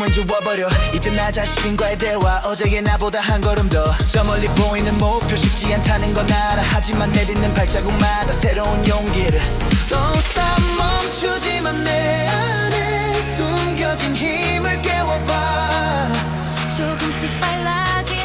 꿈은 지워버려. 이제 나 자신과의 대화 어제의 나보다 한 걸음 더 저 멀리 보이는 목표 쉽지 않다는 건 알아. 하지만 내딛는 발자국마다 새로운 용기를. Don't stop 멈추지만 내 안에 숨겨진 힘을 깨워봐. 조금씩 빨라진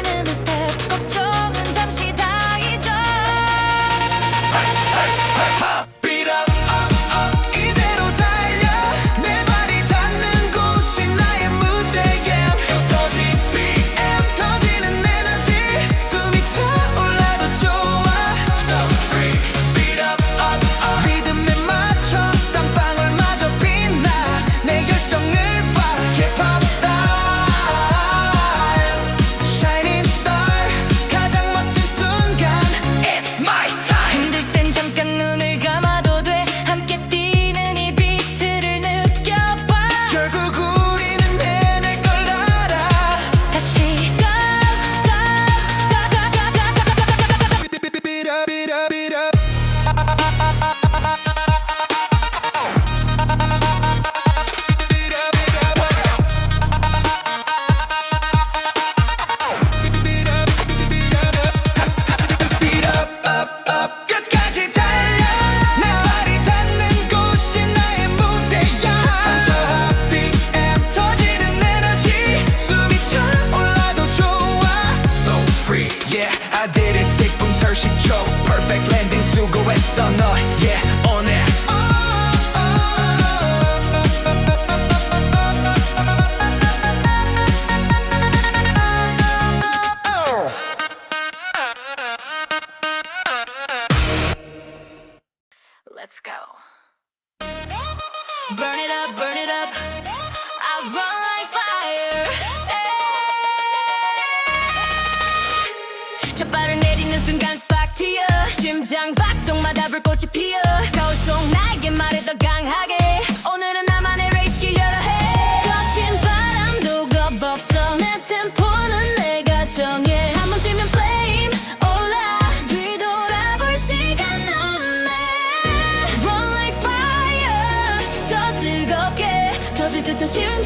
since you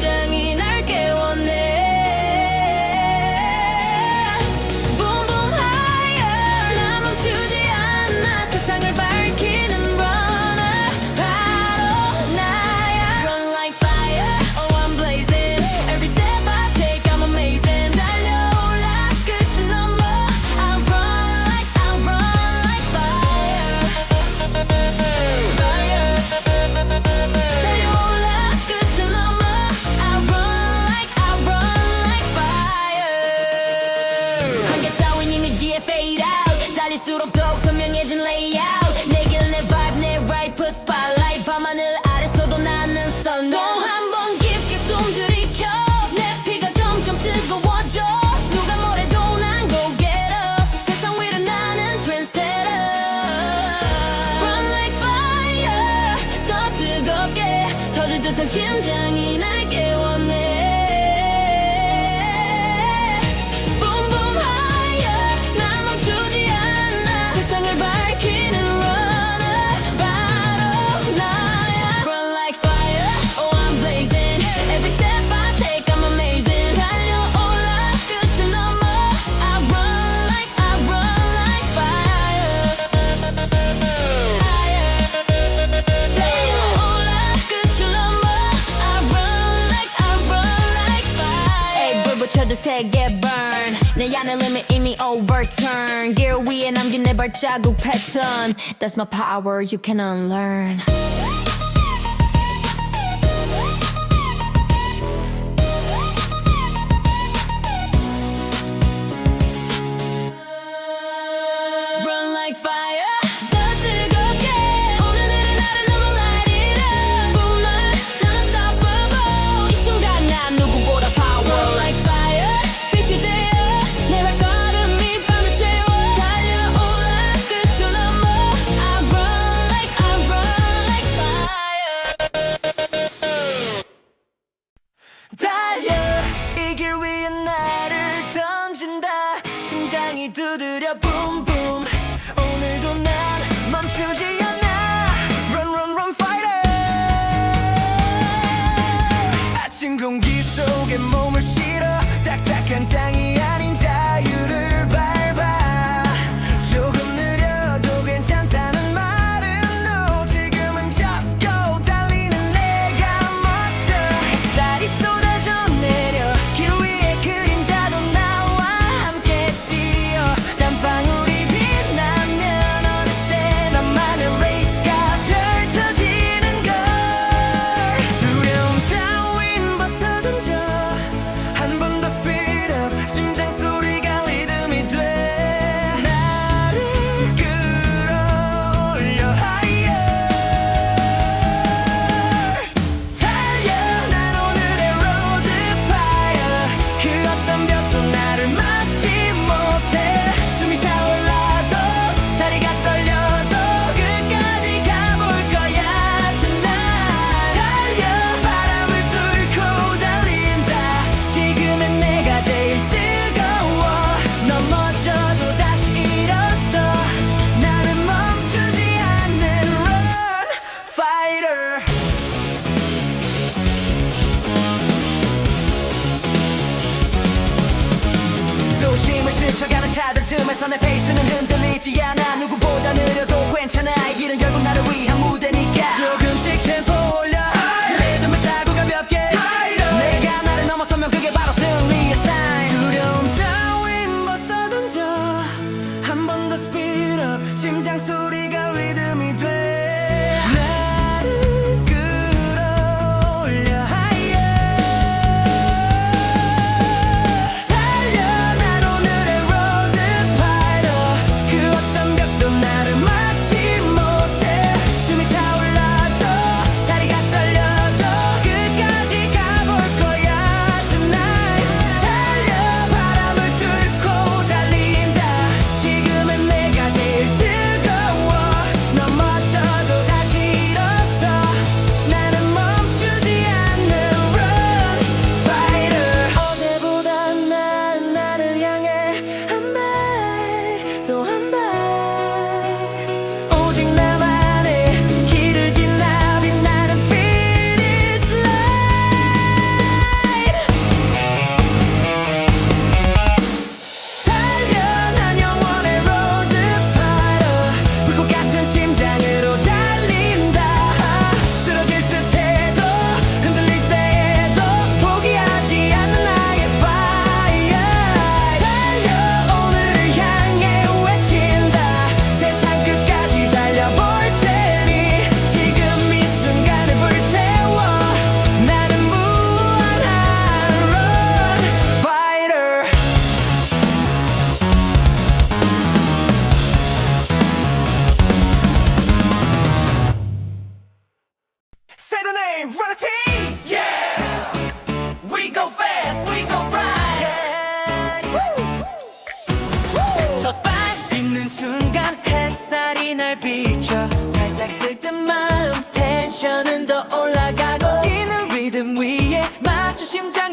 내 세계 burn 내 안의 limit 이미 overturn 길 위에 남긴 내 발자국 pattern. That's my power you can unlearn.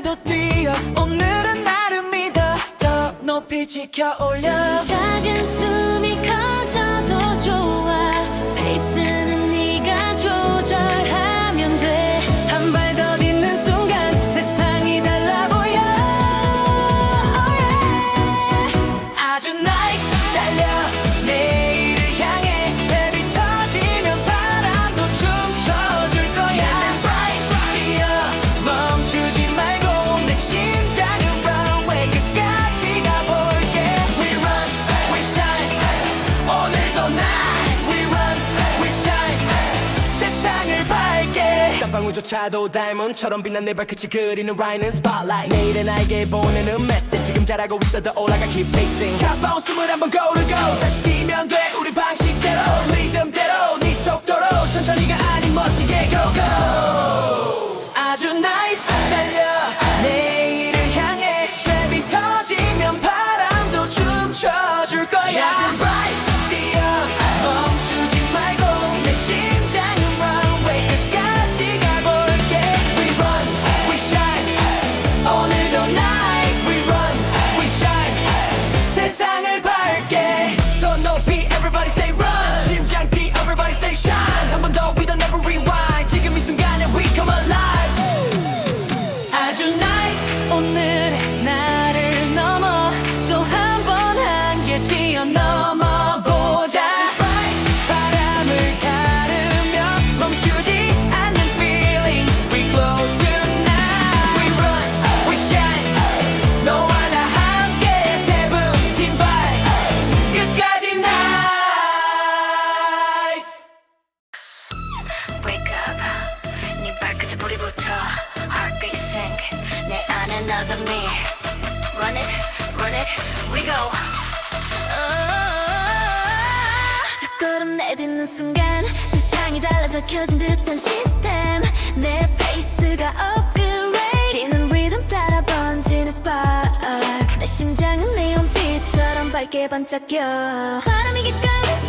더 뛰어. 오늘은 나를 믿어. 더 높이 지켜올려. 작은 숨이 조차도 닮음처럼 빛난 내 발끝이 그리는 라인은 spotlight. 내일의 나에게 보내는 메시지 지금 잘하고 있어도 올라가 keep pacing 가빠운 숨을 한번 고르고 다시 뛰면 돼. 우리 방식대로. 반짝여 바람이 깃깔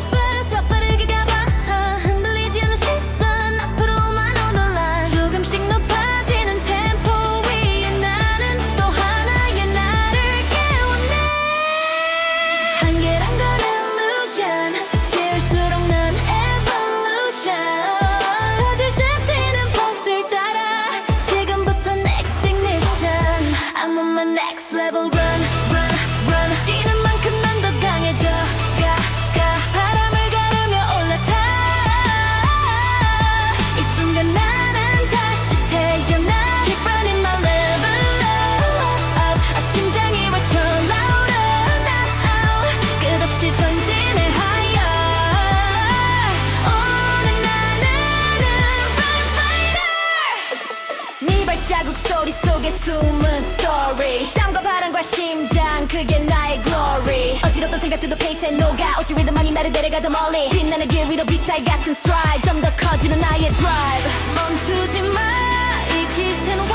그게 나의 glory 어지럽던 생각들도 페이스에 녹아 어찌 리듬만이 나를 데려가 더 멀리 빛나는 길 위로 빗살 같은 stride 좀 더 커지는 나의 drive 멈추지 마이 기세는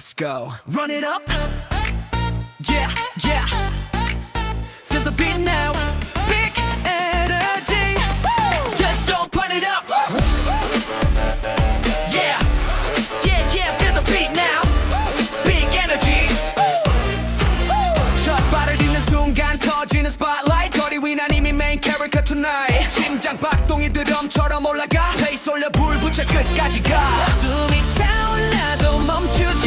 let's go. Run it up. Yeah, yeah. Feel the beat now. Big energy. Just don't put it up. Yeah, yeah, yeah. Feel the beat now. Big energy. 첫 딛는 순간 터지는 spotlight. 거리 위난 이미 main character tonight. 심장 박동이 드럼처럼 올라가. 페이스 올려 불 붙여 끝까지 가. 숨이 차올라도 멈추지.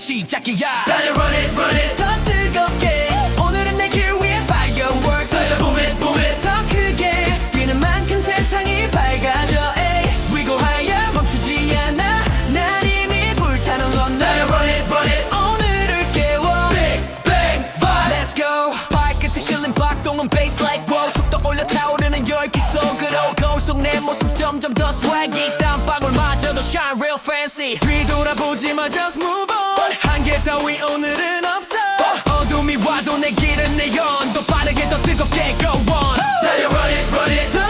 시작이야 달려 run it run it 더 뜨겁게 오늘은 내 길 위에 fireworks 달려 boom it boom it 더 크게 뛰는 만큼 세상이 밝아져 ey We go higher 멈추지 않아 난 이미 불타는 건 달려 run it run it 오늘을 깨워 Big bang vibe Let's go 발 끝에 실린 박동은 bass like wow 속도 올려 타오르는 열기 속으로 거울 속 내 모습 점점 더 swaggy 땀방울 마저도 shine real fancy 뒤돌아보지 마 just move 길 따위 오늘은 없어. 어둠이 와도 내 길은 내 연도 빠르게 더 뜨겁게 go on. 달려 run it run it.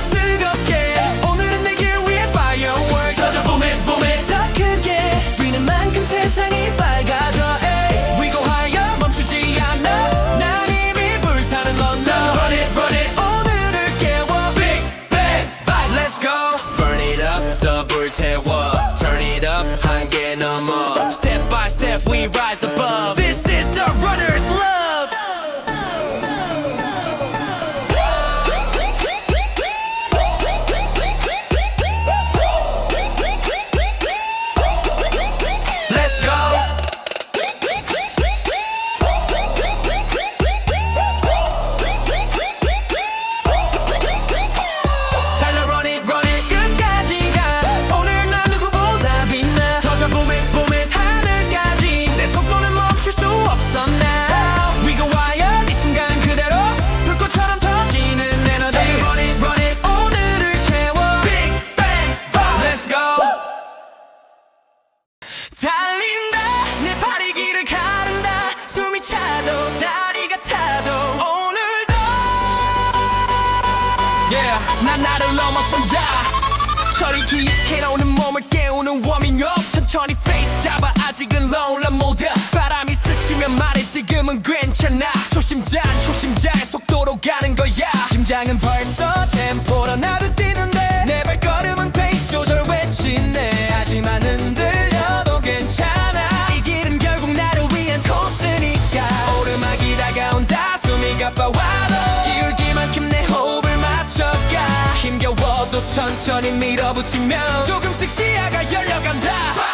기억해 나오는 몸을 깨우는 워밍업 천천히 페이스 잡아 아직은 롤란 모드 바람이 스치면 말해 지금은 괜찮아. 초심자 초심자의 속도로 가는 거야. 심장은 벌써 천천히 밀어붙이면 조금씩 시야가 열려간다.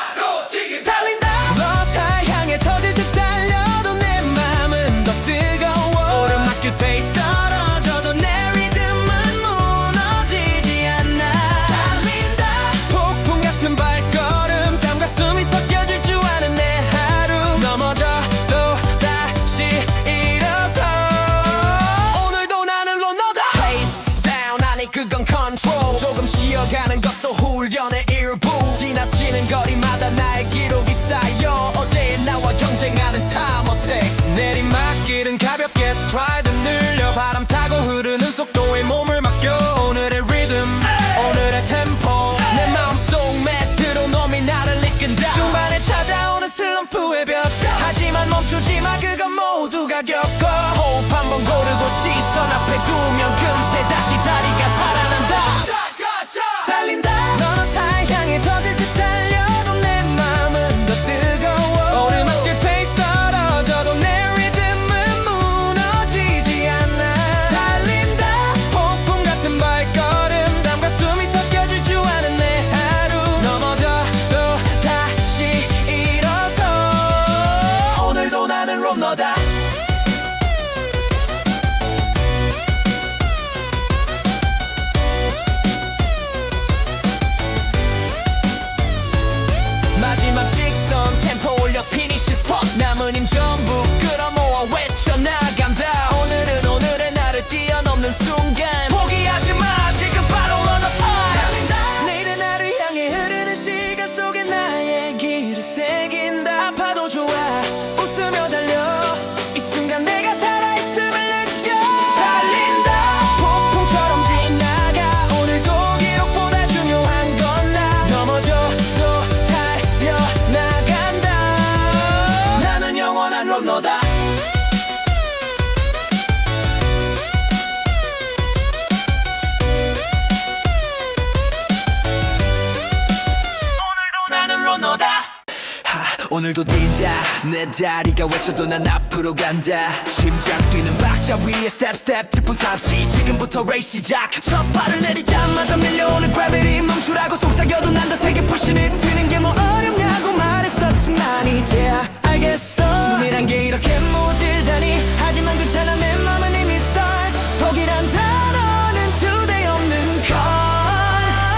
오늘도 뛴다. 내 다리가 외쳐도 난 앞으로 간다. 심장 뛰는 박자 위에 스텝 스텝 트리플 삽시. 지금부터 레이스 시작. 첫 발을 내리자마자 밀려오는 gravity. 멈추라고 속삭여도 난 더 세게 pushing it. 뛰는 게 뭐 어렵냐고 말했었지만 이제 알겠어. 숨이란 게 이렇게 모질다니. 하지만 괜찮아 내 맘은 이미 start. 포기란 단어는 today 없는 걸.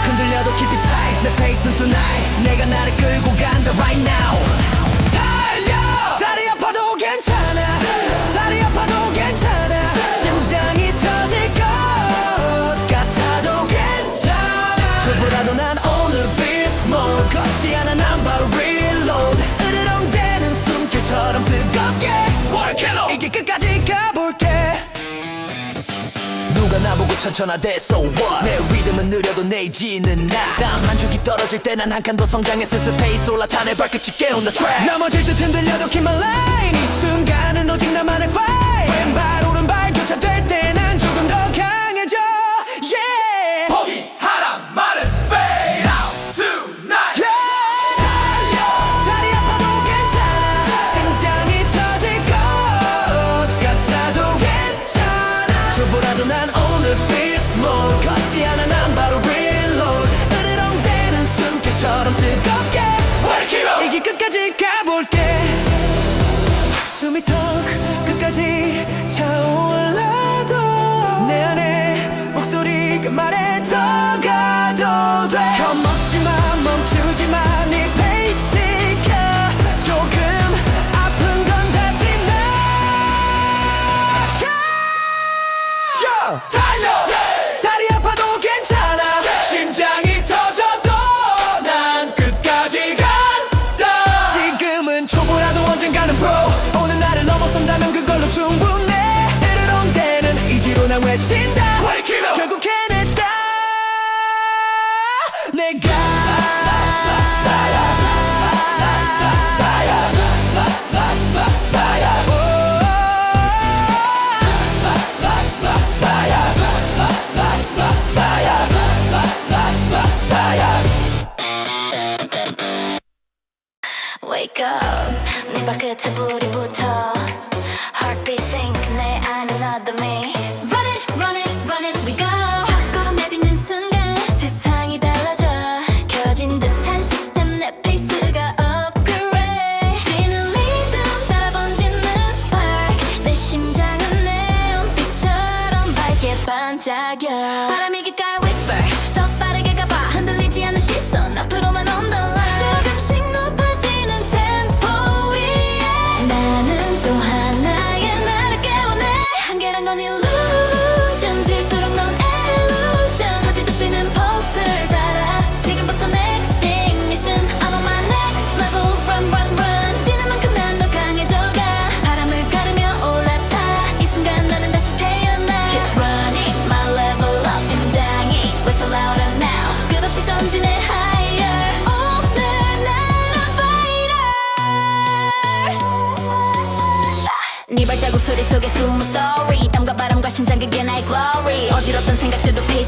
흔들려도 keep it tight. 내 페이스는 tonight. 내가 나를 끌고 간다 right now. 천천하대 so what? 내 리듬은 느려도 내 지는 나땀한 줄기 떨어질 때 난 한 칸 더 성장해 슬슬페이스 올라타네. 발끝이 깨운다 트랙 넘어질 듯 흔들려도 keep my line. 이 순간은 오직 나만의 fight. 왼발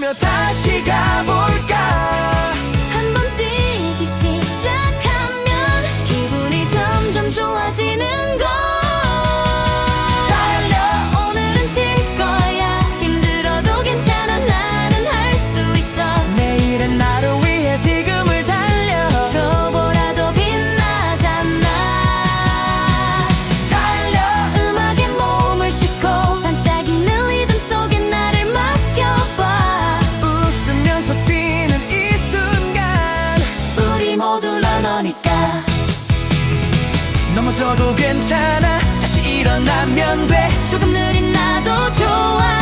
하며 다시 가볼까? 너도 괜찮아? 다시 일어나면 돼. 조금 느린 나도 좋아.